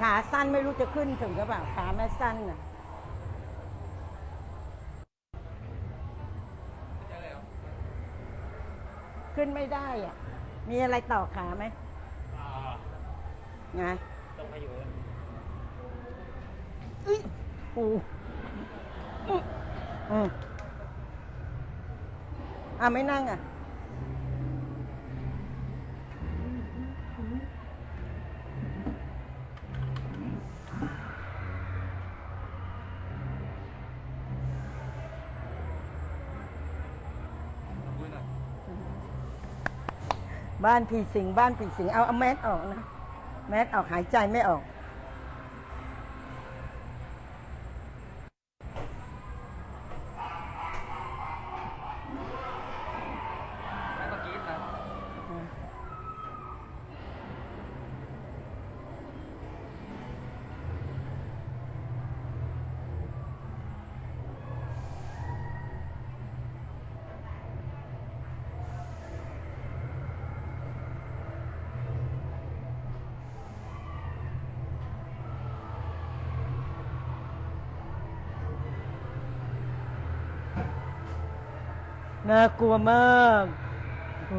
ขาสั้นไม่รู้จะขึ้นถึงหรือเปล่าขาแม่สั้นน่ะขึ้นไม่ได้อะ มีอะไรต่อขาไหมอ่าไงต้องมาอยู่อุ้ยปูอืมอืมอะไม่นั่งอะ คุยหน่อย บ้านผีสิงบ้านผีสิงเอาเอาแมสออกนะ แมสออกหายใจไม่ออก น่ากลัวมาก โอ้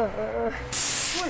เออเ